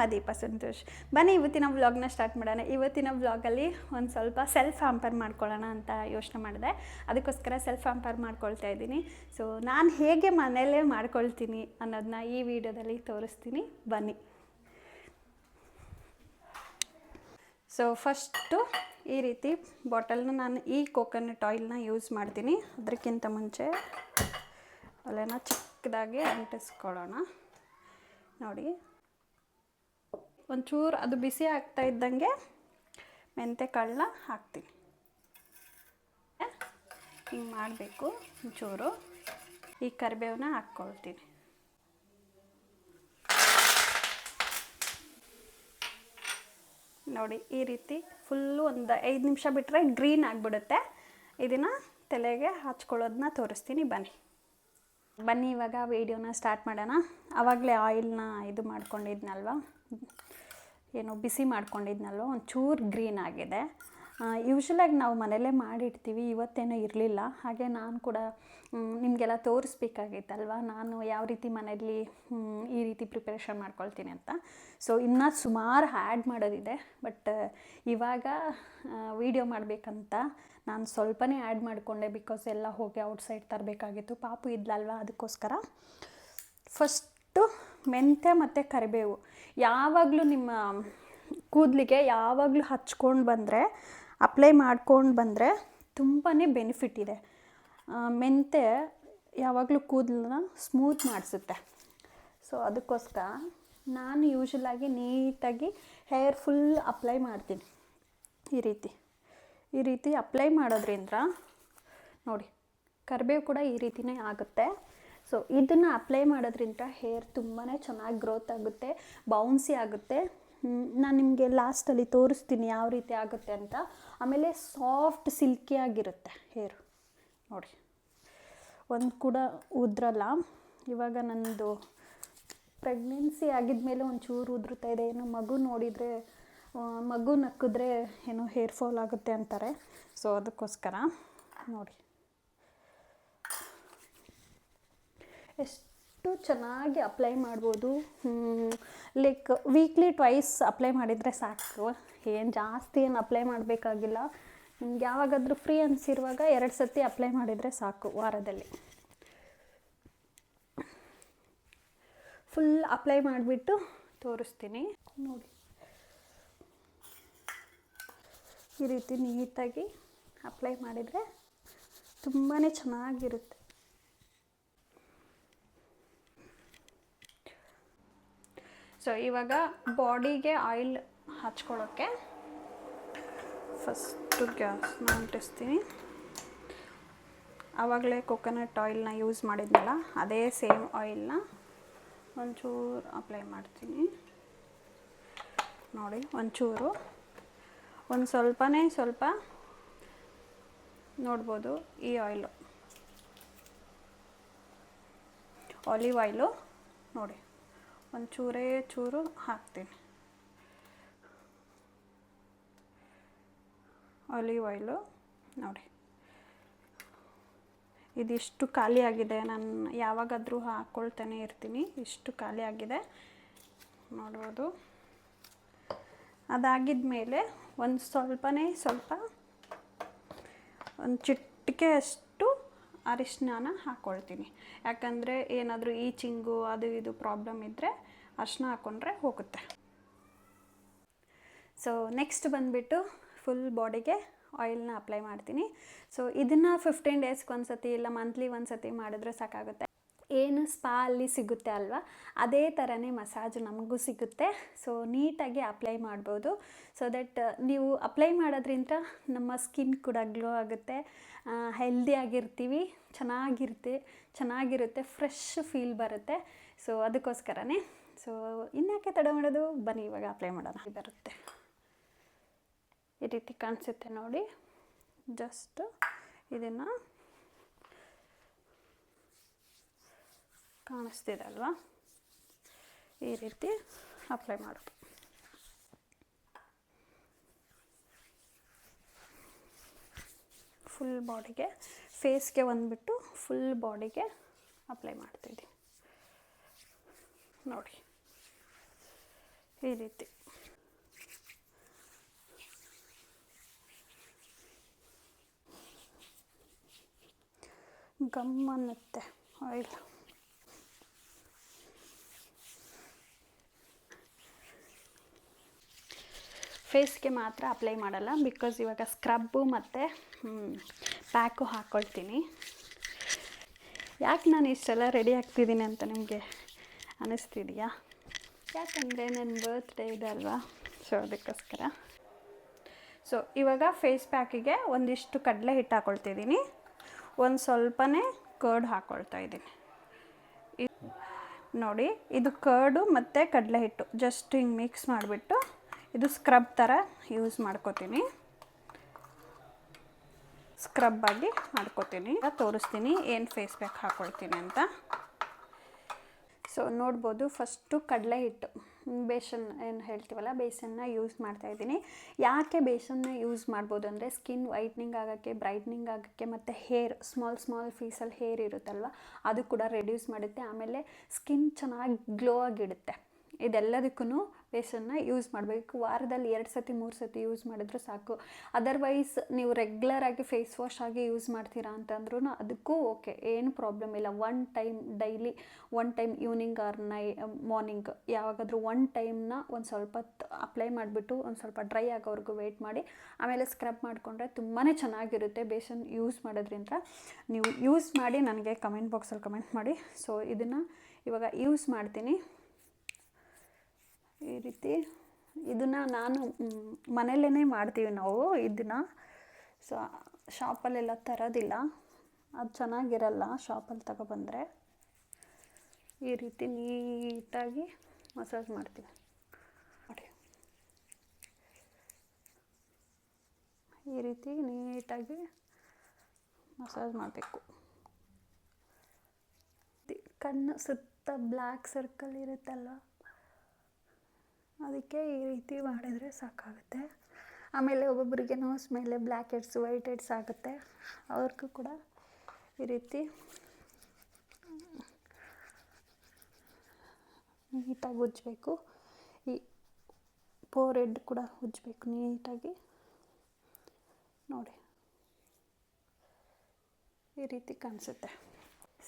ನಿಮ್ಮ ದೀಪ ಸಂತೋಷ್. ಬನ್ನಿ ಇವತ್ತಿನ ವ್ಲಾಗ್ನ ಸ್ಟಾರ್ಟ್ ಮಾಡೋಣ. ಇವತ್ತಿನ ವ್ಲಾಗಲ್ಲಿ ಒಂದು ಸ್ವಲ್ಪ ಸೆಲ್ಫ್ ಹ್ಯಾಂಪರ್ ಮಾಡ್ಕೊಳ್ಳೋಣ ಅಂತ ಯೋಚನೆ ಮಾಡಿದೆ. ಅದಕ್ಕೋಸ್ಕರ ಸೆಲ್ಫ್ ಹ್ಯಾಂಪರ್ ಮಾಡ್ಕೊಳ್ತಾ ಇದ್ದೀನಿ. ಸೊ ನಾನು ಹೇಗೆ ಮನೆಯಲ್ಲೇ ಮಾಡ್ಕೊಳ್ತೀನಿ ಅನ್ನೋದನ್ನ ಈ ವಿಡಿಯೋದಲ್ಲಿ ತೋರಿಸ್ತೀನಿ. ಬನ್ನಿ. ಸೊ ಫಸ್ಟು ಈ ರೀತಿ ಬಾಟಲ್ನ ನಾನು ಈ ಕೋಕೋನಟ್ ಆಯಿಲ್ನ ಯೂಸ್ ಮಾಡ್ತೀನಿ. ಅದಕ್ಕಿಂತ ಮುಂಚೆ ಒಲೆನ ಚಿಕ್ಕದಾಗಿ ಅಂಟಿಸ್ಕೊಳ್ಳೋಣ. ನೋಡಿ. ಒಂಚೂರು ಅದು ಬಿಸಿ ಆಗ್ತಾ ಇದ್ದಂಗೆ ಮೆಂತೆ ಕಾಳನ್ನ ಹಾಕ್ತೀನಿ. ಹಿಂಗೆ ಮಾಡಬೇಕು ಒಂಚೂರು. ಈ ಕರಿಬೇವನ್ನ ಹಾಕ್ಕೊಳ್ತೀನಿ. ನೋಡಿ, ಈ ರೀತಿ ಫುಲ್ಲು ಒಂದು ಐದು ನಿಮಿಷ ಬಿಟ್ಟರೆ ಗ್ರೀನ್ ಆಗಿಬಿಡುತ್ತೆ. ಇದನ್ನು ತಲೆಗೆ ಹಚ್ಕೊಳ್ಳೋದನ್ನ ತೋರಿಸ್ತೀನಿ, ಬನ್ನಿ. ಬನ್ನಿ, ಇವಾಗ ವೀಡಿಯೋನ ಸ್ಟಾರ್ಟ್ ಮಾಡೋಣ. ಆವಾಗಲೇ ಆಯಿಲ್ನ ಇದು ಮಾಡ್ಕೊಂಡಿದ್ನಲ್ವ? ಏನು ಬಿಸಿ ಮಾಡ್ಕೊಂಡಿದ್ನಲ್ಲೋ, ಒಂಚೂರು ಗ್ರೀನ್ ಆಗಿದೆ. ಯೂಶ್ವಲಾಗಿ ನಾವು ಮನೆಯಲ್ಲೇ ಮಾಡಿಡ್ತೀವಿ, ಇವತ್ತೇನೋ ಇರಲಿಲ್ಲ. ಹಾಗೆ ನಾನು ಕೂಡ ನಿಮಗೆಲ್ಲ ತೋರಿಸ್ಬೇಕಾಗಿತ್ತಲ್ವ ನಾನು ಯಾವ ರೀತಿ ಮನೆಯಲ್ಲಿ ಈ ರೀತಿ ಪ್ರಿಪ್ರೇಷನ್ ಮಾಡ್ಕೊಳ್ತೀನಿ ಅಂತ. ಸೊ ಇನ್ನೂ ಸುಮಾರು ಆ್ಯಡ್ ಮಾಡೋದಿದೆ. ಬಟ್ ಇವಾಗ ವೀಡಿಯೋ ಮಾಡಬೇಕಂತ ನಾನು ಸ್ವಲ್ಪನೇ ಆ್ಯಡ್ ಮಾಡಿಕೊಂಡೆ ಬಿಕಾಸ್ ಎಲ್ಲ ಹೋಗಿ ಔಟ್ಸೈಡ್ ತರಬೇಕಾಗಿತ್ತು. ಪಾಪು ಇದ್ಲಲ್ವ ಅದಕ್ಕೋಸ್ಕರ. ಫಸ್ಟು ಮೆಂತ್ಯ ಮತ್ತು ಕರಿಬೇವು ಯಾವಾಗಲೂ ನಿಮ್ಮ ಕೂದಲಿಗೆ ಯಾವಾಗಲೂ ಹಚ್ಕೊಂಡು ಬಂದರೆ ಅಪ್ಲೈ ಮಾಡ್ಕೊಂಡು ಬಂದರೆ ತುಂಬಾ ಬೆನಿಫಿಟ್ ಇದೆ. ಆ, ಮೆಂತ್ಯ ಯಾವಾಗಲೂ ಕೂದಲನ್ನ ಸ್ಮೂತ್ ಮಾಡಿಸುತ್ತೆ. ಸೊ ಅದಕ್ಕೋಸ್ಕರ ನಾನು ಯೂಶಲಾಗಿ ನೀಟಾಗಿ ಹೇರ್ ಫುಲ್ ಅಪ್ಲೈ ಮಾಡ್ತೀನಿ. ಈ ರೀತಿ. ಈ ರೀತಿ ಅಪ್ಲೈ ಮಾಡೋದ್ರಿಂದ ನೋಡಿ ಕರಿಬೇವು ಕೂಡ ಈ ರೀತಿಯೇ ಆಗುತ್ತೆ. ಸೊ ಇದನ್ನು ಅಪ್ಲೈ ಮಾಡೋದ್ರಿಂದ ಹೇರ್ ತುಂಬಾ ಚೆನ್ನಾಗಿ ಗ್ರೋತ್ ಆಗುತ್ತೆ ಬೌನ್ಸಿ ಆಗುತ್ತೆ. ನಾನು ನಿಮಗೆ ಲಾಸ್ಟಲ್ಲಿ ತೋರಿಸ್ತೀನಿ ಯಾವ ರೀತಿ ಆಗುತ್ತೆ ಅಂತ. ಆಮೇಲೆ ಸಾಫ್ಟ್ ಸಿಲ್ಕಿ ಆಗಿರುತ್ತೆ ಹೇರು ನೋಡಿ, ಒಂದು ಕೂಡ ಉದ್ರಲ್ಲ. ಇವಾಗ ನನ್ನದು ಪ್ರೆಗ್ನೆನ್ಸಿ ಆಗಿದ ಮೇಲೆ ಒಂಚೂರು ಉದುರುತ್ತಾ ಇದೆ. ಏನೋ ಮಗು ನೋಡಿದರೆ ಮಗು ನಕ್ಕಿದ್ರೆ ಏನೋ ಹೇರ್ ಫಾಲ್ ಆಗುತ್ತೆ ಅಂತಾರೆ. ಸೊ ಅದಕ್ಕೋಸ್ಕರ ನೋಡಿ. ಎಷ್ಟು ಚೆನ್ನಾಗಿ ಅಪ್ಲೈ ಮಾಡ್ಬೋದು. ಲೈಕ್ ವೀಕ್ಲಿ ಟ್ವೈಸ್ ಅಪ್ಲೈ ಮಾಡಿದರೆ ಸಾಕು. ಏನು ಜಾಸ್ತಿ ಏನು ಅಪ್ಲೈ ಮಾಡಬೇಕಾಗಿಲ್ಲ. ನಿಮ್ಗೆ ಯಾವಾಗಾದರೂ ಫ್ರೀ ಅನಿಸಿರುವಾಗ ಎರಡು ಸತಿ ಅಪ್ಲೈ ಮಾಡಿದರೆ ಸಾಕು ವಾರದಲ್ಲಿ. ಫುಲ್ ಅಪ್ಲೈ ಮಾಡಿಬಿಟ್ಟು ತೋರಿಸ್ತೀನಿ. ನೋಡಿ. ಈ ರೀತಿ ನೀಟಾಗಿ ಅಪ್ಲೈ ಮಾಡಿದರೆ ತುಂಬಾ ಚೆನ್ನಾಗಿರುತ್ತೆ. ಸೊ ಇವಾಗ ಬಾಡಿಗೆ ಆಯಿಲ್ ಹಚ್ಕೊಳ್ಳೋಕ್ಕೆ ಫಸ್ಟು ಗ್ಯಾಸ್ನ ಅಂಟಿಸ್ತೀನಿ. ಆವಾಗಲೇ ಕೊಕೊನಟ್ ಆಯಿಲ್ನ ಯೂಸ್ ಮಾಡಿದ್ನಲ್ಲ, ಅದೇ ಸೇಮ್ ಆಯಿಲ್ನ ಒಂಚೂರು ಅಪ್ಲೈ ಮಾಡ್ತೀನಿ. ನೋಡಿ, ಒಂಚೂರು. ಒಂದು ಸ್ವಲ್ಪನೇ ಸ್ವಲ್ಪ ನೋಡ್ಬೋದು ಈ ಆಯಿಲು. ಆಲಿವ್ ಆಯಿಲು, ನೋಡಿ. ಒಂದು ಚೂರೇ ಹಾಕ್ತೀನಿ. ಆಲಿವ್ ಆಯಿಲು, ನೋಡಿ. ಇದಿಷ್ಟು ಖಾಲಿ ಆಗಿದೆ. ನಾನು ಯಾವಾಗಾದರೂ ಹಾಕ್ಕೊಳ್ತಾನೆ ಇರ್ತೀನಿ. ಇಷ್ಟು ಖಾಲಿ ಆಗಿದೆ. ನೋಡ್ಬೋದು. ಅದಾಗಿದ ಮೇಲೆ ಒಂದು ಸ್ವಲ್ಪನೇ ಸ್ವಲ್ಪ, ಒಂದು ಚಿಟಿಕೆ ಅಷ್ಟು ಅರಿಶಿನ ಹಾಕ್ಕೊಳ್ತೀನಿ ಯಾಕಂದರೆ ಏನಾದರೂ ಈಚಿಂಗು ಅದು ಇದು ಪ್ರಾಬ್ಲಮ್ ಇದ್ದರೆ ಅರಿಶಿನ ಹಾಕ್ಕೊಂಡ್ರೆ ಹೋಗುತ್ತೆ. ಸೊ ನೆಕ್ಸ್ಟ್ ಬಂದುಬಿಟ್ಟು ಫುಲ್ ಬಾಡಿಗೆ ಆಯಿಲ್ನ ಅಪ್ಲೈ ಮಾಡ್ತೀನಿ. ಸೊ ಇದನ್ನು ಫಿಫ್ಟೀನ್ ಡೇಸ್ಗೆ ಒಂದು ಸತಿ ಇಲ್ಲ ಮಂತ್ಲಿ ಒಂದು ಸತಿ ಮಾಡಿದ್ರೆ ಸಾಕಾಗುತ್ತೆ. ಏನು ಸ್ಪಾ ಅಲ್ಲಿ ಸಿಗುತ್ತೆ ಅಲ್ವಾ? ಅದೇ ಥರನೇ ಮಸಾಜ್ ನಮಗೂ ಸಿಗುತ್ತೆ. ಸೊ ನೀಟಾಗಿ ಅಪ್ಲೈ ಮಾಡ್ಬೋದು. ಸೊ ದಟ್ ನೀವು ಅಪ್ಲೈ ಮಾಡೋದ್ರಿಂದ ನಮ್ಮ ಸ್ಕಿನ್ ಕೂಡ ಗ್ಲೋ ಆಗುತ್ತೆ. ಹೆಲ್ದಿ ಆಗಿರ್ತೀವಿ ಚೆನ್ನಾಗಿರುತ್ತೆ ಚೆನ್ನಾಗಿರುತ್ತೆ ಫ್ರೆಶ್ ಫೀಲ್ ಬರುತ್ತೆ. ಸೊ ಅದಕ್ಕೋಸ್ಕರನೇ. ಸೊ ಇನ್ಯಾಕೆ ತಡ ಮಾಡೋದು? ಬನ್ನಿ, ಇವಾಗ ಅಪ್ಲೈ ಮಾಡೋಣ. ಬರುತ್ತೆ. ಈ ರೀತಿ ಕಾಣಿಸುತ್ತೆ ನೋಡಿ. ಜಸ್ಟ್ ಇದನ್ನು ಕಾಣಿಸ್ತಿದೆ ಅಲ್ವಾ? ಈ ರೀತಿ ಅಪ್ಲೈ ಮಾಡೋದು ಫುಲ್ ಬಾಡಿಗೆ ಫೇಸ್ಗೆ ಬಂದುಬಿಟ್ಟು ಫುಲ್ ಬಾಡಿಗೆ ಅಪ್ಲೈ ಮಾಡ್ತಿದ್ದೀನಿ ನೋಡಿ, ಈ ರೀತಿ. ಗಮ್ ಅನ್ನುತ್ತೆ ಆಯಿಲ್ ಫೇಸ್ಗೆ ಮಾತ್ರ ಅಪ್ಲೈ ಮಾಡಲ್ಲ ಬಿಕಾಸ್ ಇವಾಗ ಸ್ಕ್ರಬ್ಬು ಮತ್ತು ಪ್ಯಾಕು ಹಾಕ್ಕೊಳ್ತೀನಿ ಯಾಕೆ ನಾನು ಇಷ್ಟೆಲ್ಲ ರೆಡಿ ಆಗ್ತಿದ್ದೀನಿ ಅಂತ ನಿಮಗೆ ಅನ್ನಿಸ್ತಿದೆಯಾ ಯಾಕಂದರೆ ನನ್ನ ಬರ್ತ್ಡೇ ಇದೆ ಅಲ್ವಾ ಸೊ ಅದಕ್ಕೋಸ್ಕರ. ಸೊ ಇವಾಗ ಫೇಸ್ ಪ್ಯಾಕಿಗೆ ಒಂದಿಷ್ಟು ಕಡಲೆ ಹಿಟ್ಟು ಹಾಕ್ಕೊಳ್ತಿದ್ದೀನಿ ಒಂದು ಸ್ವಲ್ಪನೇ ಕರ್ಡ್ ಹಾಕ್ಕೊಳ್ತಾ ಇದ್ದೀನಿ. ನೋಡಿ, ಇದು ಕರ್ಡು ಮತ್ತು ಕಡಲೆ ಹಿಟ್ಟು ಜಸ್ಟ್ ಹಿಂಗೆ ಮಿಕ್ಸ್ ಮಾಡಿಬಿಟ್ಟು ಇದು ಸ್ಕ್ರಬ್ ಥರ ಯೂಸ್ ಮಾಡ್ಕೋತೀನಿ. ಸ್ಕ್ರಬ್ ಆಗಿ ಮಾಡ್ಕೋತೀನಿ. ತೋರಿಸ್ತೀನಿ ಏನು ಫೇಸ್ ಪ್ಯಾಕ್ ಹಾಕ್ಕೊಳ್ತೀನಿ ಅಂತ. ಸೊ ನೋಡ್ಬೋದು ಫಸ್ಟು ಕಡಲೆ ಹಿಟ್ಟು. ಬೇಸನ್ ಏನು ಹೇಳ್ತೀವಲ್ಲ, ಬೇಸನ್ನ ಯೂಸ್ ಮಾಡ್ತಾ ಇದ್ದೀನಿ. ಯಾಕೆ ಬೇಸನ್ನ ಯೂಸ್ ಮಾಡ್ಬೋದು ಅಂದರೆ ಸ್ಕಿನ್ ವೈಟ್ನಿಂಗ್ ಆಗೋಕ್ಕೆ ಬ್ರೈಟ್ನಿಂಗ್ ಆಗೋಕ್ಕೆ ಮತ್ತು ಹೇರ್ ಸ್ಮಾಲ್ ಸ್ಮಾಲ್ ಫೀಸಲ್ಲಿ ಹೇರ್ ಇರುತ್ತಲ್ವ, ಅದು ಕೂಡ ರೆಡ್ಯೂಸ್ ಮಾಡುತ್ತೆ. ಆಮೇಲೆ ಸ್ಕಿನ್ ಚೆನ್ನಾಗಿ ಗ್ಲೋ ಆಗಿಡುತ್ತೆ. ಇದೆಲ್ಲದಕ್ಕೂ ಬೇಸನ್ನ ಯೂಸ್ ಮಾಡಬೇಕು. ವಾರದಲ್ಲಿ ಎರಡು ಸತಿ ಮೂರು ಸತಿ ಯೂಸ್ ಮಾಡಿದ್ರೆ ಸಾಕು. ಅದರ್ವೈಸ್ ನೀವು ರೆಗ್ಯುಲರ್ ಆಗಿ ಫೇಸ್ ವಾಶ್ ಆಗಿ ಯೂಸ್ ಮಾಡ್ತೀರಾ ಅಂತಂದ್ರೂ ಅದಕ್ಕೂ ಓಕೆ ಏನು ಪ್ರಾಬ್ಲಮ್ ಇಲ್ಲ. One time daily one time evening or ನೈ ಮಾರ್ನಿಂಗ್ ಯಾವಾಗಾದರೂ ಒನ್ ಟೈಮ್ನ ಒಂದು ಸ್ವಲ್ಪ ಅಪ್ಲೈ ಮಾಡಿಬಿಟ್ಟು ಒಂದು ಸ್ವಲ್ಪ ಡ್ರೈ ಆಗೋವರೆಗೂ ವೆಯ್ಟ್ ಮಾಡಿ. ಆಮೇಲೆ ಸ್ಕ್ರಬ್ ಮಾಡಿಕೊಂಡ್ರೆ ತುಂಬಾ ಚೆನ್ನಾಗಿರುತ್ತೆ ಬೇಸನ್ ಯೂಸ್ ಮಾಡೋದ್ರಿಂದ. ನೀವು ಯೂಸ್ ಮಾಡಿ, ನನಗೆ ಕಮೆಂಟ್ ಬಾಕ್ಸಲ್ಲಿ ಕಮೆಂಟ್ ಮಾಡಿ. ಸೊ ಇದನ್ನು ಇವಾಗ ಯೂಸ್ ಮಾಡ್ತೀನಿ. ಈ ರೀತಿ ಇದನ್ನು ನಾನು ಮನೆಯಲ್ಲೇ ಮಾಡ್ತೀವಿ ನಾವು ಇದನ್ನು. ಸೊ ಶಾಪಲ್ಲೆಲ್ಲ ತರೋದಿಲ್ಲ. ಅದು ಚೆನ್ನಾಗಿರಲ್ಲ ಶಾಪಲ್ಲಿ ತಗೊಬಂದರೆ. ಈ ರೀತಿ ನೀಟಾಗಿ ಮಸಾಜ್ ಮಾಡ್ತೀವಿ. ನೋಡಿ. ಈ ರೀತಿ ನೀಟಾಗಿ ಮಸಾಜ್ ಮಾಡಬೇಕು. ಕಣ್ಣು ಸುತ್ತ ಬ್ಲ್ಯಾಕ್ ಸರ್ಕಲ್ ಇರುತ್ತಲ್ಲ ಅದಕ್ಕೆ ಈ ರೀತಿ ಮಾಡಿದರೆ ಸಾಕಾಗುತ್ತೆ. ಆಮೇಲೆ ಒಬ್ಬೊಬ್ಬರಿಗೆ ನೋಸ್ ಮೇಲೆ ಬ್ಲ್ಯಾಕ್ ಹೆಡ್ಸ್ ವೈಟ್ ಹೆಡ್ಸ್ ಆಗುತ್ತೆ. ಅವ್ರಿಗೂ ಕೂಡ ಈ ರೀತಿ ನೀಟಾಗಿ ಉಜ್ಜಬೇಕು. ಈ ಪೋರ್ ಹೆಡ್ ಕೂಡ ಉಜ್ಜಬೇಕು ನೀಟಾಗಿ. ನೋಡಿ. ಈ ರೀತಿ ಕಾಣಿಸುತ್ತೆ.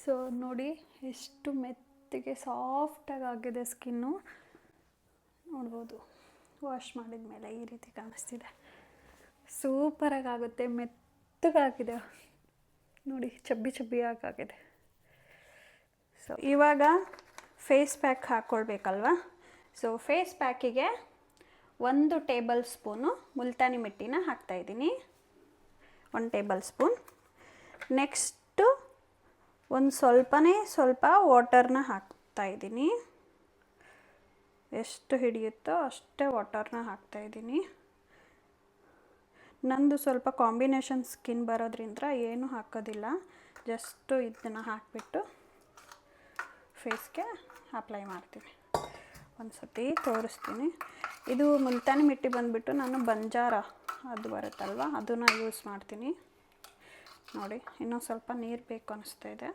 ಸೊ ನೋಡಿ, ಎಷ್ಟು ಮೆತ್ತಗೆ ಸಾಫ್ಟಾಗಿ ಆಗಿದೆ ಸ್ಕಿನ್ನು ನೋಡ್ಬೋದು. ವಾಶ್ ಮಾಡಿದ ಮೇಲೆ ಈ ರೀತಿ ಕಾಣಿಸ್ತಿದೆ. ಸೂಪರಾಗಿ ಆಗುತ್ತೆ ಮೆತ್ತಗಾಗಿದೆ ನೋಡಿ ಚಬ್ಬಿ ಚಬ್ಬಿ ಆಗಿದೆ. ಸೊ ಇವಾಗ ಫೇಸ್ ಪ್ಯಾಕ್ ಹಾಕ್ಕೊಳ್ಬೇಕಲ್ವ ಸೊ ಫೇಸ್ ಪ್ಯಾಕಿಗೆ ಒಂದು ಟೇಬಲ್ ಸ್ಪೂನು ಮುಲ್ತಾನಿ ಮಿಟ್ಟಿನ ಹಾಕ್ತಾಯಿದ್ದೀನಿ ಒಂದು ಟೇಬಲ್ ಸ್ಪೂನ್ ನೆಕ್ಸ್ಟು ಒಂದು ಸ್ವಲ್ಪನೇ ಸ್ವಲ್ಪ ವಾಟರ್ನ ಹಾಕ್ತಾಯಿದ್ದೀನಿ ಎಷ್ಟು ಹಿಡಿಯುತ್ತೋ ಅಷ್ಟೇ ವಾಟರ್ನ ಹಾಕ್ತಾಯಿದ್ದೀನಿ ನಂದು ಸ್ವಲ್ಪ ಕಾಂಬಿನೇಷನ್ ಸ್ಕಿನ್ ಬರೋದ್ರಿಂದ ಏನೂ ಹಾಕೋದಿಲ್ಲ. ಜಸ್ಟು ಇದನ್ನು ಹಾಕಿಬಿಟ್ಟು ಫೇಸ್ಗೆ ಅಪ್ಲೈ ಮಾಡ್ತೀನಿ. ಒಂದು ಸತಿ ತೋರಿಸ್ತೀನಿ. ಇದು ಮುಲ್ತಾನಿ ಮಿಟ್ಟಿ ಬಂದುಬಿಟ್ಟು ನಾನು ಬಂಜಾರ ಅದು ಬರುತ್ತಲ್ವ, ಅದನ್ನು ಯೂಸ್ ಮಾಡ್ತೀನಿ. ನೋಡಿ ಇನ್ನೂ ಸ್ವಲ್ಪ ನೀರು ಬೇಕು ಅನಿಸ್ತಾ ಇದೆ.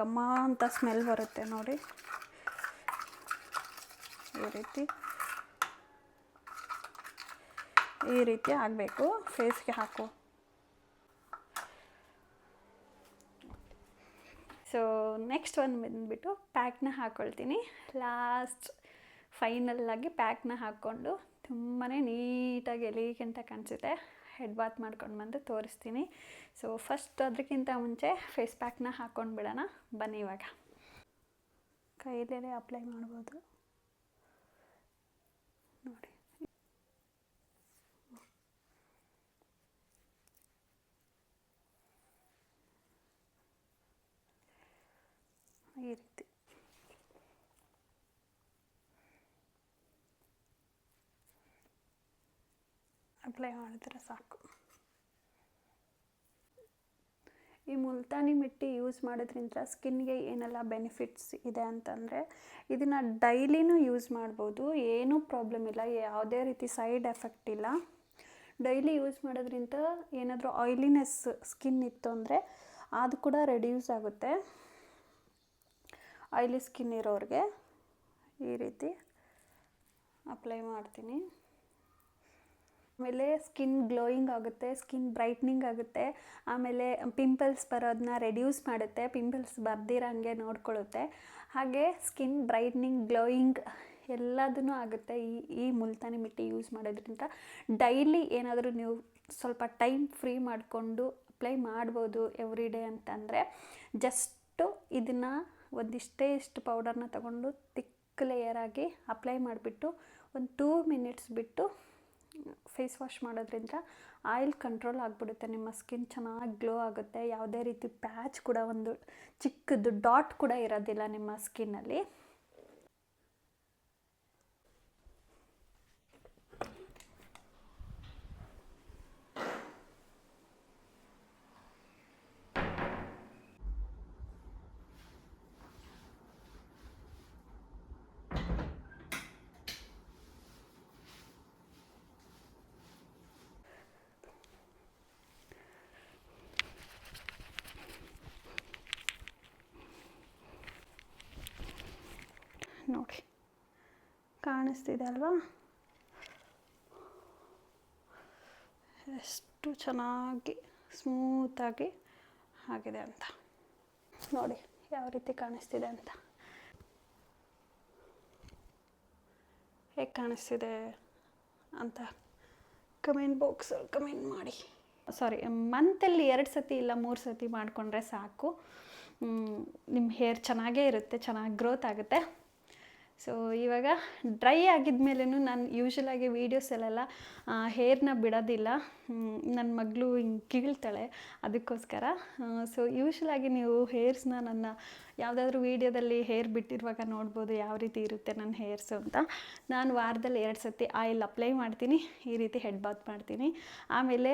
ಘಮ ಅಂತ ಸ್ಮೆಲ್ ಬರುತ್ತೆ ನೋಡಿ. ಈ ರೀತಿ. ಈ ರೀತಿ ಆಗಬೇಕು ಫೇಸ್ಗೆ ಹಾಕು. ಸೊ ನೆಕ್ಸ್ಟ್ ಒಂದು ಬಂದುಬಿಟ್ಟು ಪ್ಯಾಕ್ನ ಹಾಕ್ಕೊಳ್ತೀನಿ ಲಾಸ್ಟ್ ಫೈನಲ್ಲಾಗಿ ಪ್ಯಾಕ್ನ ಹಾಕ್ಕೊಂಡು ತುಂಬಾ ನೀಟಾಗಿ ಎಲಿಗೆಂಟ ಕಾಣಿಸುತ್ತೆ. ಹೆಡ್ ಬಾತ್ ಮಾಡ್ಕೊಂಡು ಬಂದು ತೋರಿಸ್ತೀನಿ. ಸೊ ಫಸ್ಟ್ ಅದಕ್ಕಿಂತ ಮುಂಚೆ ಫೇಸ್ ಪ್ಯಾಕ್ನ ಹಾಕ್ಕೊಂಡು ಬಿಡೋಣ. ಬನ್ನಿ ಇವಾಗ. ಕೈಯಲ್ಲೇ ಅಪ್ಲೈ ಮಾಡ್ಬೋದು. ನೋಡಿ. ಈ ರೀತಿ. ಅಪ್ಲೈ ಮಾಡಿದ್ರೆ ಸಾಕು. ಈ ಮುಲ್ತಾನಿ ಮಿಟ್ಟಿ ಯೂಸ್ ಮಾಡೋದ್ರಿಂದ ಸ್ಕಿನ್ಗೆ ಏನೆಲ್ಲ ಬೆನಿಫಿಟ್ಸ್ ಇದೆ ಅಂತಂದರೆ ಇದನ್ನು ಡೈಲಿನೂ ಯೂಸ್ ಮಾಡ್ಬೋದು, ಏನೂ ಪ್ರಾಬ್ಲಮ್ ಇಲ್ಲ, ಯಾವುದೇ ರೀತಿ ಸೈಡ್ ಎಫೆಕ್ಟ್ ಇಲ್ಲ. ಡೈಲಿ ಯೂಸ್ ಮಾಡೋದ್ರಿಂದ ಏನಾದರೂ ಆಯ್ಲಿನೆಸ್ ಸ್ಕಿನ್ ಇತ್ತು ಅಂದರೆ ಅದು ಕೂಡ ರೆಡ್ಯೂಸ್ ಆಗುತ್ತೆ. ಆಯ್ಲಿ ಸ್ಕಿನ್ ಇರೋರಿಗೆ ಈ ರೀತಿ ಅಪ್ಲೈ ಮಾಡ್ತೀನಿ. ಆಮೇಲೆ ಸ್ಕಿನ್ ಗ್ಲೋಯಿಂಗ್ ಆಗುತ್ತೆ, ಸ್ಕಿನ್ ಬ್ರೈಟ್ನಿಂಗ್ ಆಗುತ್ತೆ, ಆಮೇಲೆ ಪಿಂಪಲ್ಸ್ ಬರೋದನ್ನ ರೆಡ್ಯೂಸ್ ಮಾಡುತ್ತೆ, ಪಿಂಪಲ್ಸ್ ಬರ್ದಿರಂಗೆ ನೋಡ್ಕೊಳ್ಳುತ್ತೆ. ಹಾಗೆ ಸ್ಕಿನ್ ಬ್ರೈಟ್ನಿಂಗ್, ಗ್ಲೋಯಿಂಗ್ ಎಲ್ಲದೂ ಆಗುತ್ತೆ ಈ ಈ ಮುಲ್ತಾನಿ ಮಿಟ್ಟಿ ಯೂಸ್ ಮಾಡೋದ್ರಿಂದ. ಡೈಲಿ ಏನಾದರೂ ನೀವು ಸ್ವಲ್ಪ ಟೈಮ್ ಫ್ರೀ ಮಾಡಿಕೊಂಡು ಅಪ್ಲೈ ಮಾಡ್ಬೋದು ಎವ್ರಿ ಡೇ ಅಂತಂದರೆ. ಜಸ್ಟು ಇದನ್ನು ಒಂದಿಷ್ಟೇ ಇಷ್ಟು ಪೌಡರ್ನ ತಗೊಂಡು ತಿಕ್ ಲೇಯರ್ ಆಗಿ ಅಪ್ಲೈ ಮಾಡಿಬಿಟ್ಟು ಒಂದು ಟೂ ಮಿನಿಟ್ಸ್ ಬಿಟ್ಟು ಫೇಸ್ ವಾಶ್ ಮಾಡೋದ್ರಿಂದ ಆಯಿಲ್ ಕಂಟ್ರೋಲ್ ಆಗಿಬಿಡುತ್ತೆ, ನಿಮ್ಮ ಸ್ಕಿನ್ ಚೆನ್ನಾಗಿ ಗ್ಲೋ ಆಗುತ್ತೆ. ಯಾವುದೇ ರೀತಿ ಪ್ಯಾಚ್ ಕೂಡ ಒಂದು ಚಿಕ್ಕದು ಡಾಟ್ ಕೂಡ ಇರೋದಿಲ್ಲ ನಿಮ್ಮ ಸ್ಕಿನ್ನಲ್ಲಿ ನೋಡಿ ಕಾಣಿಸ್ತಿದೆ ಅಲ್ವಾ? ಎಷ್ಟು ಚೆನ್ನಾಗಿ ಸ್ಮೂತಾಗಿ ಆಗಿದೆ ಅಂತ. ನೋಡಿ, ಯಾವ ರೀತಿ ಕಾಣಿಸ್ತಿದೆ ಅಂತ. ಹೇಗೆ ಕಾಣಿಸ್ತಿದೆ ಅಂತ ಕಮೆಂಟ್ ಬಾಕ್ಸಲ್ಲಿ ಕಮೆಂಟ್ ಮಾಡಿ. ಸಾರಿ ಮಂತಲ್ಲಿ ಎರಡು ಸತಿ ಇಲ್ಲ, ಮೂರು ಸತಿ ಮಾಡಿಕೊಂಡ್ರೆ ಸಾಕು. ನಿಮ್ಮ ಹೇರ್ ಚೆನ್ನಾಗೇ ಇರುತ್ತೆ, ಚೆನ್ನಾಗಿ ಗ್ರೋತ್ ಆಗುತ್ತೆ. ಸೊ ಇವಾಗ ಡ್ರೈ ಆಗಿದ್ಮೇಲೆ ನಾನು ಯೂಶ್ವಲಾಗಿ ವೀಡಿಯೋಸಲ್ಲೆಲ್ಲ ಹೇರ್ನ ಬಿಡೋದಿಲ್ಲ. ನನ್ನ ಮಗಳು ಹಿಂಗೆ ಕೀಳ್ತಾಳೆ. ಅದಕ್ಕೋಸ್ಕರ ಸೊ ಯೂಶ್ವಲಾಗಿ ನೀವು ಹೇರ್ಸ್ನ ನನ್ನ ಯಾವುದಾದ್ರೂ ವೀಡಿಯೋದಲ್ಲಿ ಹೇರ್ ಬಿಟ್ಟಿರುವಾಗ ನೋಡ್ಬೋದು ಯಾವ ರೀತಿ ಇರುತ್ತೆ ನನ್ನ ಹೇರ್ಸು ಅಂತ. ನಾನು ವಾರದಲ್ಲಿ ಎರಡು ಸತಿ ಆಯಿಲ್ ಅಪ್ಲೈ ಮಾಡ್ತೀನಿ, ಈ ರೀತಿ ಹೆಡ್ ಬಾತ್ ಮಾಡ್ತೀನಿ. ಆಮೇಲೆ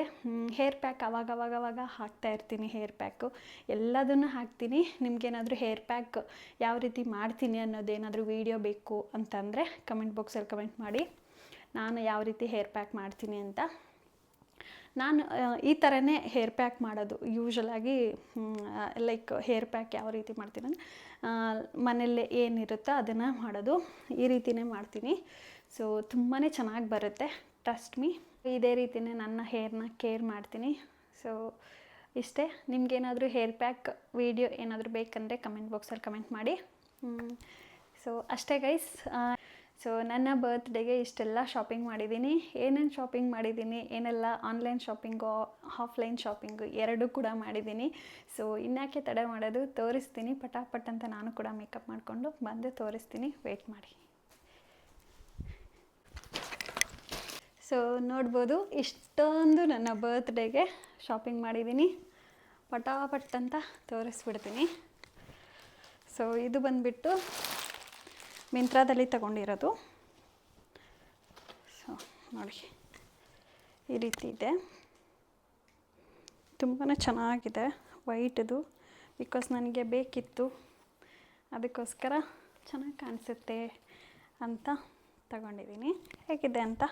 ಹೇರ್ ಪ್ಯಾಕ್ ಅವಾಗ ಅವಾಗ ಹಾಕ್ತಾ ಇರ್ತೀನಿ ಹೇರ್ ಪ್ಯಾಕು ಎಲ್ಲದನ್ನು ಹಾಕ್ತೀನಿ. ನಿಮ್ಗೇನಾದರೂ ಹೇರ್ ಪ್ಯಾಕ್ ಯಾವ ರೀತಿ ಮಾಡ್ತೀನಿ ಅನ್ನೋದೇನಾದರೂ ವೀಡಿಯೋ ಬೇಕು ಅಂತಂದರೆ ಕಮೆಂಟ್ ಬಾಕ್ಸಲ್ಲಿ ಕಮೆಂಟ್ ಮಾಡಿ. ನಾನು ಯಾವ ರೀತಿ ಹೇರ್ ಪ್ಯಾಕ್ ಮಾಡ್ತೀನಿ ಅಂತ ನಾನು ಈ ಥರನೇ ಹೇರ್ ಪ್ಯಾಕ್ ಮಾಡೋದು. ಯೂಶ್ವಲಾಗಿ ಲೈಕ್ ಹೇರ್ ಪ್ಯಾಕ್ ಯಾವ ರೀತಿ ಮಾಡ್ತೀನಿ ಅಂದರೆ ಮನೆಯಲ್ಲೇ ಏನಿರುತ್ತೋ ಅದನ್ನು ಮಾಡೋದು. ಈ ರೀತಿಯೇ ಮಾಡ್ತೀನಿ. ಸೊ ತುಂಬಾ ಚೆನ್ನಾಗಿ ಬರುತ್ತೆ. ಟ್ರಸ್ಟ್ ಮೀ ಇದೇ ರೀತಿಯೇ ನನ್ನ ಹೇರ್ನ ಕೇರ್ ಮಾಡ್ತೀನಿ. ಸೊ ಇಷ್ಟೇ. ನಿಮ್ಗೇನಾದರೂ ಹೇರ್ ಪ್ಯಾಕ್ ವೀಡಿಯೋ ಏನಾದರೂ ಬೇಕಂದರೆ ಕಮೆಂಟ್ ಬಾಕ್ಸಲ್ಲಿ ಕಮೆಂಟ್ ಮಾಡಿ. ಸೊ ಅಷ್ಟೇ ಗೈಸ್ ಸೊ ನನ್ನ ಬರ್ತ್ಡೇಗೆ ಇಷ್ಟೆಲ್ಲ ಶಾಪಿಂಗ್ ಮಾಡಿದ್ದೀನಿ. ಏನೇನು ಶಾಪಿಂಗ್ ಮಾಡಿದ್ದೀನಿ, ಏನೆಲ್ಲ ಆನ್ಲೈನ್ ಶಾಪಿಂಗು ಆಫ್ಲೈನ್ ಶಾಪಿಂಗು ಎರಡೂ ಕೂಡ ಮಾಡಿದ್ದೀನಿ. ಸೊ ಇನ್ಯಾಕೆ ತಡೆ ಮಾಡೋದು ತೋರಿಸ್ತೀನಿ. ಪಟಾಪಟ್ ಅಂತ ನಾನು ಕೂಡ ಮೇಕಪ್ ಮಾಡಿಕೊಂಡು ಬಂದು ತೋರಿಸ್ತೀನಿ. ವೆಯ್ಟ್ ಮಾಡಿ. ಸೊ ನೋಡ್ಬೋದು ಇಷ್ಟೊಂದು ನನ್ನ ಬರ್ತ್ಡೇಗೆ ಶಾಪಿಂಗ್ ಮಾಡಿದ್ದೀನಿ. ಪಟಾಪಟ್ ಅಂತ ತೋರಿಸ್ಬಿಡ್ತೀನಿ. ಸೊ ಇದು ಬಂದುಬಿಟ್ಟು ಮಿಂತ್ರಾದಲ್ಲಿ ತಗೊಂಡಿರೋದು. ಸೊ ನೋಡಿ. ಈ ರೀತಿ ಇದೆ. ತುಂಬಾ ಚೆನ್ನಾಗಿದೆ. ವೈಟದು ಬಿಕಾಸ್ ನನಗೆ ಬೇಕಿತ್ತು. ಅದಕ್ಕೋಸ್ಕರ ಚೆನ್ನಾಗಿ ಕಾಣಿಸುತ್ತೆ ಅಂತ ತಗೊಂಡಿದ್ದೀನಿ. ಹೇಗಿದೆ ಅಂತ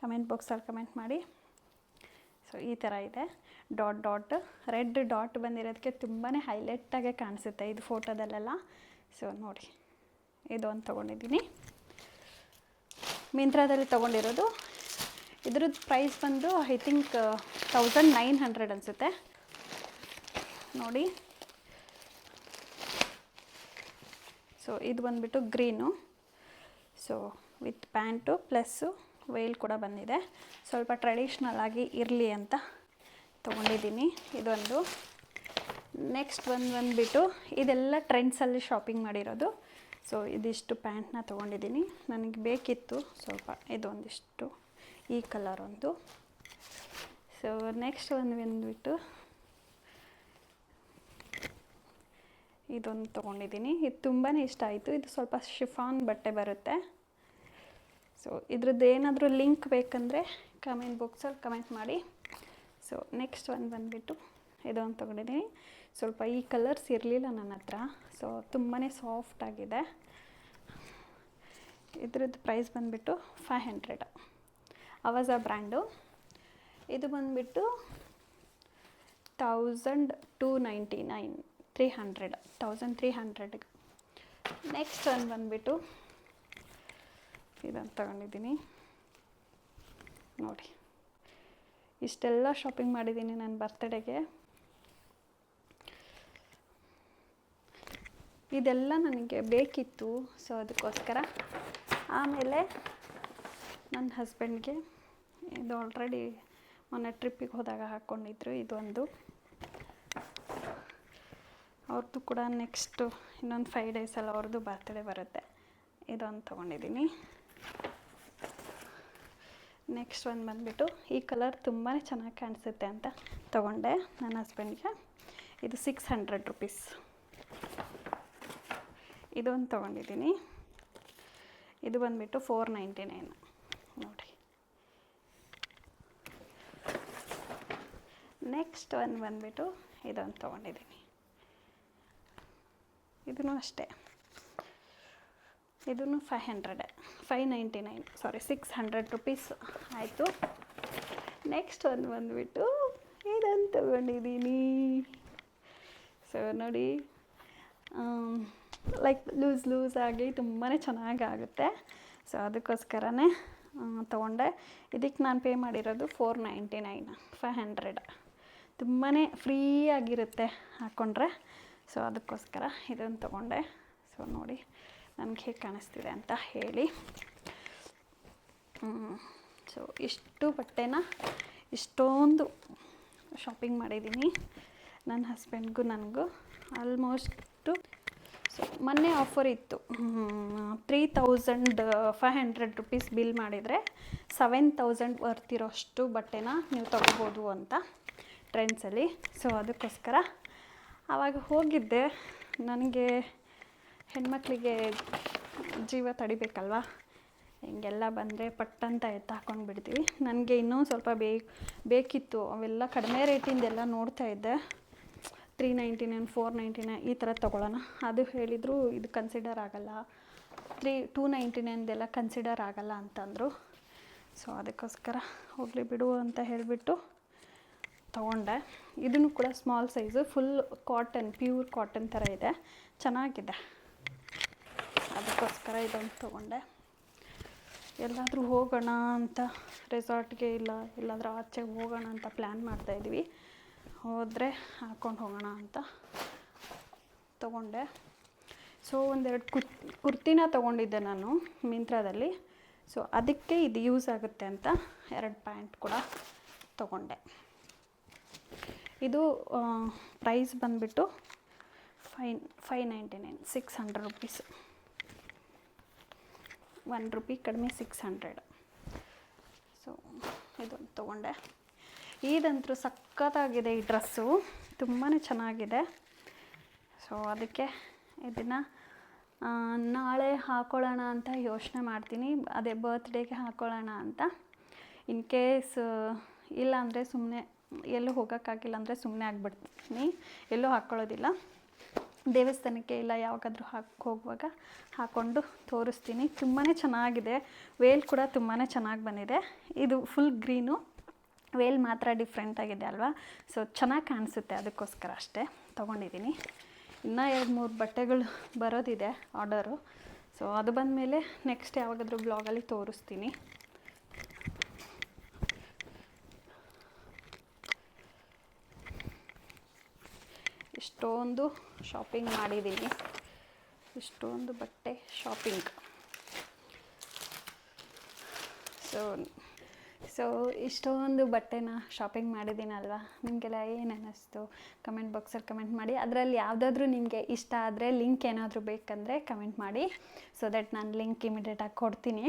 ಕಮೆಂಟ್ ಬಾಕ್ಸಲ್ಲಿ ಕಮೆಂಟ್ ಮಾಡಿ. ಸೊ ಈ ಥರ ಇದೆ. ಡಾಟ್ ಡಾಟ್ ರೆಡ್ ಡಾಟ್ ಬಂದಿರೋದಕ್ಕೆ ತುಂಬಾ ಹೈಲೈಟಾಗೆ ಕಾಣಿಸುತ್ತೆ ಇದು ಫೋಟೋದಲ್ಲೆಲ್ಲ ಸೊ ನೋಡಿ. ಇದು ಒಂದು ತೊಗೊಂಡಿದ್ದೀನಿ. ಮಿಂತ್ರಾದಲ್ಲಿ ತೊಗೊಂಡಿರೋದು. ಇದ್ರದ್ದು ಪ್ರೈಸ್ ಬಂದು I think thousand nine hundred ಅನಿಸುತ್ತೆ. ನೋಡಿ. ಸೊ ಇದು ಬಂದುಬಿಟ್ಟು green. So with pant plus veil ಕೂಡ ಬಂದಿದೆ. ಸ್ವಲ್ಪ ಟ್ರೆಡಿಷ್ನಲ್ ಆಗಿ ಇರಲಿ ಅಂತ ತೊಗೊಂಡಿದ್ದೀನಿ. ಇದೊಂದು. ನೆಕ್ಸ್ಟ್ ಒಂದು ಬಂದುಬಿಟ್ಟು, ಇದೆಲ್ಲ ಟ್ರೆಂಡ್ಸಲ್ಲಿ ಶಾಪಿಂಗ್ ಮಾಡಿರೋದು. ಸೊ ಇದಿಷ್ಟು ಪ್ಯಾಂಟ್ನ ತೊಗೊಂಡಿದ್ದೀನಿ. ನನಗೆ ಬೇಕಿತ್ತು ಸ್ವಲ್ಪ ಇದೊಂದಿಷ್ಟು, ಈ ಕಲರ್ ಒಂದು ಸೊ ನೆಕ್ಸ್ಟ್ ಒಂದು ಬಂದುಬಿಟ್ಟು ಇದೊಂದು ತೊಗೊಂಡಿದ್ದೀನಿ. ಇದು ತುಂಬಾ ಇಷ್ಟ ಆಯಿತು. ಇದು ಸ್ವಲ್ಪ ಶಿಫಾನ್ ಬಟ್ಟೆ ಬರುತ್ತೆ. ಸೊ ಇದ್ರದ್ದು ಏನಾದರೂ ಲಿಂಕ್ ಬೇಕಂದರೆ ಕಮೆಂಟ್ ಬಾಕ್ಸಲ್ಲಿ ಕಮೆಂಟ್ ಮಾಡಿ. ಸೊ ನೆಕ್ಸ್ಟ್ ಒಂದು ಬಂದುಬಿಟ್ಟು ಇದೊಂದು ತೊಗೊಂಡಿದ್ದೀನಿ. ಸ್ವಲ್ಪ ಈ ಕಲರ್ಸ್ ಇರಲಿಲ್ಲ ನನ್ನ ಹತ್ರ. ಸೊ ತುಂಬಾ ಸಾಫ್ಟ್ ಆಗಿದೆ. ಇದ್ರದ್ದು ಪ್ರೈಸ್ ಬಂದುಬಿಟ್ಟು ಫೈವ್ ಹಂಡ್ರೆಡ್ ಅವಾಜ ಬ್ರ್ಯಾಂಡು ಇದು ಬಂದುಬಿಟ್ಟು thousand two ninety nine three hundred thousand three ಹಂಡ್ರೆಡ್ಗೆ next ಒಂದು ಬಂದುಬಿಟ್ಟು ಇದನ್ನು ತಗೊಂಡಿದ್ದೀನಿ. ನೋಡಿ. ಇಷ್ಟೆಲ್ಲ ಶಾಪಿಂಗ್ ಮಾಡಿದ್ದೀನಿ ನನ್ನ ಬರ್ತಡೇಗೆ ಇದೆಲ್ಲ ನನಗೆ ಬೇಕಿತ್ತು. ಸೊ ಅದಕ್ಕೋಸ್ಕರ ಆಮೇಲೆ ನನ್ನ ಹಸ್ಬೆಂಡ್ಗೆ ಇದು ಆಲ್ರೆಡಿ ಮೊನ್ನೆ ಟ್ರಿಪ್ಪಿಗೆ ಹೋದಾಗ ಹಾಕ್ಕೊಂಡಿದ್ರು ಇದೊಂದು. ಅವ್ರದ್ದು ಕೂಡ ನೆಕ್ಸ್ಟು ಇನ್ನೊಂದು ಫೈವ್ ಡೇಸಲ್ಲಿ ಅವ್ರದ್ದು ಬರ್ತ್ಡೇ ಬರುತ್ತೆ. ಇದೊಂದು ತೊಗೊಂಡಿದ್ದೀನಿ. ನೆಕ್ಸ್ಟ್ ಒಂದು ಬಂದುಬಿಟ್ಟು ಈ ಕಲರ್ ತುಂಬಾ ಚೆನ್ನಾಗಿ ಕಾಣಿಸುತ್ತೆ ಅಂತ ತೊಗೊಂಡೆ ನನ್ನ ಹಸ್ಬೆಂಡ್ಗೆ ಇದು ಸಿಕ್ಸ್ ಹಂಡ್ರೆಡ್ ರುಪೀಸ್ ಇದೊಂದು ತೊಗೊಂಡಿದ್ದೀನಿ. ಇದು ಬಂದುಬಿಟ್ಟು ಫೋರ್ ನೈಂಟಿ ನೈನ್ ನೋಡಿ. ನೆಕ್ಸ್ಟ್ ಒಂದು ಬಂದುಬಿಟ್ಟು ಇದೊಂದು ತೊಗೊಂಡಿದ್ದೀನಿ. ಇದೂ ಅಷ್ಟೇ. ಇದೂ five hundred five ninety nine sorry six hundred rupees ಆಯಿತು. ನೆಕ್ಸ್ಟ್ ಒಂದು ಬಂದುಬಿಟ್ಟು ಇದನ್ನು ತೊಗೊಂಡಿದ್ದೀನಿ. ಸೊ ನೋಡಿ ಲೈಕ್ ಲೂಸ್ ಲೂಸಾಗಿ ತುಂಬಾ ಚೆನ್ನಾಗಿ ಆಗುತ್ತೆ ಸೊ ಅದಕ್ಕೋಸ್ಕರನೇ ತೊಗೊಂಡೆ. ಇದಕ್ಕೆ ನಾನು ಪೇ ಮಾಡಿರೋದು four ninety nine five hundred ತುಂಬಾ ಫ್ರೀ ಆಗಿರುತ್ತೆ ಹಾಕ್ಕೊಂಡ್ರೆ ಸೊ ಅದಕ್ಕೋಸ್ಕರ ಇದನ್ನು ತೊಗೊಂಡೆ. ಸೊ ನೋಡಿ, ನನಗೆ ಹೇಗೆ ಕಾಣಿಸ್ತಿದೆ ಅಂತ ಹೇಳಿ. ಸೊ ಇಷ್ಟು ಬಟ್ಟೆನ ಇಷ್ಟೊಂದು ಶಾಪಿಂಗ್ ಮಾಡಿದ್ದೀನಿ. ನನ್ನ ಹಸ್ಬೆಂಡ್ಗೂ ನನಗೂ ಆಲ್ಮೋಸ್ಟು ಸೊ ಮೊನ್ನೆ ಆಫರ್ ಇತ್ತು. Three thousand five hundred rupees bill ಮಾಡಿದರೆ ಸೆವೆನ್ ತೌಸಂಡ್ ವರ್ತಿರೋಷ್ಟು ಬಟ್ಟೆನ ನೀವು ತೊಗೋಬೋದು ಅಂತ ಟ್ರೆಂಡ್ಸಲ್ಲಿ ಸೊ ಅದಕ್ಕೋಸ್ಕರ ಆವಾಗ ಹೋಗಿದ್ದೆ. ನನಗೆ ಹೆಣ್ಮಕ್ಳಿಗೆ ಜೀವ ತಡಿಬೇಕಲ್ವಾ? ಹಿಂಗೆಲ್ಲ ಬಂದರೆ ಪಟ್ಟಂತ ಎತ್ತಾಕೊಂಡು ಬಿಡ್ತೀವಿ. ನನಗೆ ಇನ್ನೂ ಸ್ವಲ್ಪ ಬೇಕು, ಬೇಕಿತ್ತು. ಅವೆಲ್ಲ ಕಡಿಮೆ ರೇಟಿಂದೆಲ್ಲ ನೋಡ್ತಾ ಇದ್ದೆ. Three ninety nine four ninety nine ಈ ಥರ ತೊಗೊಳ್ಳೋಣ. ಅದು ಹೇಳಿದರು, ಇದು ಕನ್ಸಿಡರ್ ಆಗಲ್ಲ. ತ್ರೀ ಟೂ ನೈಂಟಿ ನೈನ್ದೆಲ್ಲ ಕನ್ಸಿಡರ್ ಆಗಲ್ಲ ಅಂತಂದರು. ಸೊ ಅದಕ್ಕೋಸ್ಕರ ಹೋಗಲಿ ಬಿಡು ಅಂತ ಹೇಳಿಬಿಟ್ಟು ತೊಗೊಂಡೆ. ಇದನ್ನು ಕೂಡ small size full cotton pure cotton ಥರ ಇದೆ. ಚೆನ್ನಾಗಿದೆ. ಅದಕ್ಕೋಸ್ಕರ ಇದೊಂದು ತೊಗೊಂಡೆ. ಎಲ್ಲಾದರೂ ಹೋಗೋಣ ಅಂತ ರೆಸಾರ್ಟ್ಗೆ ಇಲ್ಲ, ಎಲ್ಲಾದರೂ ಆಚೆಗೆ ಹೋಗೋಣ ಅಂತ ಪ್ಲ್ಯಾನ್ ಮಾಡ್ತಾಯಿದ್ವಿ ಹೋದರೆ ಹಾಕ್ಕೊಂಡು ಹೋಗೋಣ ಅಂತ ತೊಗೊಂಡೆ. ಸೊ ಒಂದೆರಡು ಕುರ್, ಕುರ್ತಿನ ತೊಗೊಂಡಿದ್ದೆ ನಾನು ಮಿಂತ್ರಾದಲ್ಲಿ ಸೊ ಅದಕ್ಕೆ ಇದು ಯೂಸ್ ಆಗುತ್ತೆ ಅಂತ ಎರಡು ಪ್ಯಾಂಟ್ ಕೂಡ ತೊಗೊಂಡೆ. ಇದು ಪ್ರೈಸ್ ಬಂದುಬಿಟ್ಟು five five ninety nine, six hundred rupees. One rupee ಕಡಿಮೆ ಸಿಕ್ಸ್ ಹಂಡ್ರೆಡ್. ಸೊ ಇದೊಂದು ತೊಗೊಂಡೆ. ಇದಂತೂ ಸಖತ್ತಾಗಿದೆ ಈ ಡ್ರೆಸ್ಸು. ತುಂಬಾ ಚೆನ್ನಾಗಿದೆ. ಸೊ ಅದಕ್ಕೆ ಇದನ್ನು ನಾಳೆ ಹಾಕೊಳ್ಳೋಣ ಅಂತ ಯೋಚನೆ ಮಾಡ್ತೀನಿ. ಅದೇ ಬರ್ತ್ಡೇಗೆ ಹಾಕೊಳ್ಳೋಣ ಅಂತ. ಇನ್ ಕೇಸ್ ಇಲ್ಲ ಅಂದರೆ ಸುಮ್ಮನೆ ಎಲ್ಲೂ ಹೋಗೋಕ್ಕಾಗಿಲ್ಲ ಅಂದರೆ ಸುಮ್ಮನೆ ಆಗಿಬಿಡ್ತೀನಿ. ಎಲ್ಲೂ ಹಾಕ್ಕೊಳ್ಳೋದಿಲ್ಲ ದೇವಸ್ಥಾನಕ್ಕೆ ಇಲ್ಲ ಯಾವಾಗಾದರೂ ಹಾಕಿ, ಹೋಗುವಾಗ ಹಾಕ್ಕೊಂಡು ತೋರಿಸ್ತೀನಿ. ತುಂಬಾ ಚೆನ್ನಾಗಿದೆ. ವೇಲ್ ಕೂಡ ತುಂಬಾ ಚೆನ್ನಾಗಿ ಬಂದಿದೆ. ಇದು ಫುಲ್ ಗ್ರೀನು ವೇಲ್ ಮಾತ್ರ ಡಿಫ್ರೆಂಟ್ ಆಗಿದೆ ಅಲ್ವಾ? ಸೊ ಚೆನ್ನಾಗಿ ಕಾಣಿಸುತ್ತೆ ಅದಕ್ಕೋಸ್ಕರ ಅಷ್ಟೇ. ತೊಗೊಂಡಿದ್ದೀನಿ ಇನ್ನೂ ಎರಡು ಮೂರು ಬಟ್ಟೆಗಳು ಬರೋದಿದೆ ಆರ್ಡರು. ಸೊ ಅದು ಬಂದಮೇಲೆ ನೆಕ್ಸ್ಟ್ ಯಾವಾಗಾದರೂ ಬ್ಲಾಗಲ್ಲಿ ತೋರಿಸ್ತೀನಿ. ಇಷ್ಟೊಂದು ಶಾಪಿಂಗ್ ಮಾಡಿದ್ದೀನಿ ಇಷ್ಟೊಂದು ಬಟ್ಟೆ ಶಾಪಿಂಗ್ ಸೊ ಸೊ ಇಷ್ಟೊಂದು ಬಟ್ಟೆನ ಶಾಪಿಂಗ್ ಮಾಡಿದ್ದೀನಲ್ವ? ನಿಮಗೆಲ್ಲ ಏನು ಅನ್ನಿಸ್ತು ಕಮೆಂಟ್ ಬಾಕ್ಸಲ್ಲಿ ಕಮೆಂಟ್ ಮಾಡಿ. ಅದರಲ್ಲಿ ಯಾವುದಾದ್ರೂ ನಿಮಗೆ ಇಷ್ಟ ಆದರೆ ಲಿಂಕ್ ಏನಾದರೂ ಬೇಕಂದರೆ ಕಮೆಂಟ್ ಮಾಡಿ. ಸೊ ದಟ್ ನಾನು ಲಿಂಕ್ ಇಮಿಡಿಯೇಟಾಗಿ ಕೊಡ್ತೀನಿ.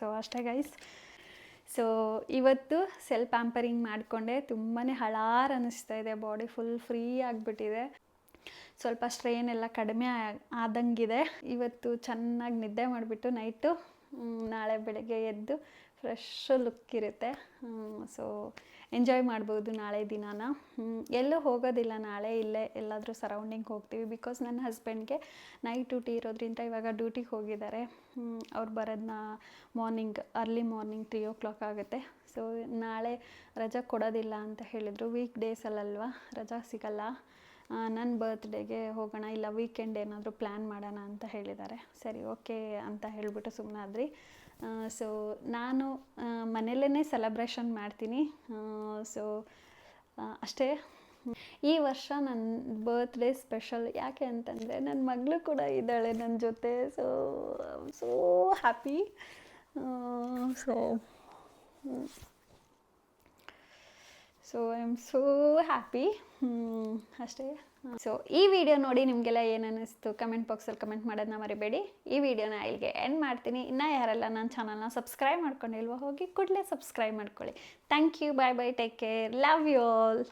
ಸೊ ಅಷ್ಟೇ ಗೈಸ್ ಸೊ ಇವತ್ತು ಸೆಲ್ಫ್ ಆಂಪರಿಂಗ್ ಮಾಡಿಕೊಂಡೆ. ತುಂಬಾ ಹಳಾರ್ ಅನ್ನಿಸ್ತಾ ಇದೆ. ಬಾಡಿ ಫುಲ್ ಫ್ರೀ ಆಗಿಬಿಟ್ಟಿದೆ. ಸ್ವಲ್ಪ ಸ್ಟ್ರೈನ್ ಎಲ್ಲ ಕಡಿಮೆ ಆದಂಗಿದೆ. ಇವತ್ತು ಚೆನ್ನಾಗಿ ನಿದ್ದೆ ಮಾಡಿಬಿಟ್ಟು ನೈಟು ನಾಳೆ ಬೆಳಗ್ಗೆ ಎದ್ದು ಫ್ರೆಶ್ ಲುಕ್ ಇರುತ್ತೆ ಸೊ ಎಂಜಾಯ್ ಮಾಡ್ಬೋದು ನಾಳೆ ದಿನಾನ. ಎಲ್ಲೂ ಹೋಗೋದಿಲ್ಲ ನಾಳೆ, ಇಲ್ಲೇ ಎಲ್ಲಾದರೂ ಸರೌಂಡಿಂಗ್ ಹೋಗ್ತೀವಿ ಬಿಕಾಸ್ ನನ್ನ ಹಸ್ಬೆಂಡ್ಗೆ ನೈಟ್ ಡ್ಯೂಟಿ ಇರೋದ್ರಿಂದ ಇವಾಗ ಡ್ಯೂಟಿಗೆ ಹೋಗಿದ್ದಾರೆ. ಅವ್ರು ಬರೋದನ್ನ morning early morning three o'clock ಆಗುತ್ತೆ. ಸೊ ನಾಳೆ ರಜಾ ಕೊಡೋದಿಲ್ಲ ಅಂತ ಹೇಳಿದರು. ವೀಕ್ ಡೇಸಲ್ಲಲ್ವ ರಜಾ ಸಿಗಲ್ಲ. ನನ್ನ ಬರ್ತ್ಡೇಗೆ ಹೋಗೋಣ, ಇಲ್ಲ ವೀಕೆಂಡ್ ಏನಾದರೂ ಪ್ಲ್ಯಾನ್ ಮಾಡೋಣ ಅಂತ ಹೇಳಿದ್ದಾರೆ. ಸರಿ ಓಕೆ ಅಂತ ಹೇಳಿಬಿಟ್ಟು ಸುಮ್ಮನಾದ್ರಿ ಸೊ ನಾನು ಮನೆಯಲ್ಲೇ ಸೆಲೆಬ್ರೇಷನ್ ಮಾಡ್ತೀನಿ. ಸೊ ಅಷ್ಟೇ. ಈ ವರ್ಷ ನನ್ನ ಬರ್ತ್ಡೇ ಸ್ಪೆಷಲ್ ಯಾಕೆ ಅಂತಂದರೆ ನನ್ನ ಮಗಳು ಕೂಡ ಇದ್ದಾಳೆ ನನ್ನ ಜೊತೆ. So so happy so so I am so happy ಅಷ್ಟೇ. ಸೊ ಈ ವಿಡಿಯೋ ನೋಡಿ ನಿಮಗೆಲ್ಲ ಏನು ಅನ್ನಿಸ್ತು ಕಮೆಂಟ್ ಬಾಕ್ಸಲ್ಲಿ ಕಮೆಂಟ್ ಮಾಡೋದನ್ನ ಮರಿಬೇಡಿ. ಈ ವಿಡಿಯೋನ ಇಲ್ಲಿಗೆ ಎಂಡ್ ಮಾಡ್ತೀನಿ. ಇನ್ನೂ ಯಾರೆಲ್ಲ ನನ್ನ ಚಾನಲ್ನ ಸಬ್ಸ್ಕ್ರೈಬ್ ಮಾಡ್ಕೊಂಡಿಲ್ವೋ ಹೋಗಿ ಕೂಡಲೇ ಸಬ್ಸ್ಕ್ರೈಬ್ ಮಾಡ್ಕೊಳ್ಳಿ. Thank you bye bye take care love you all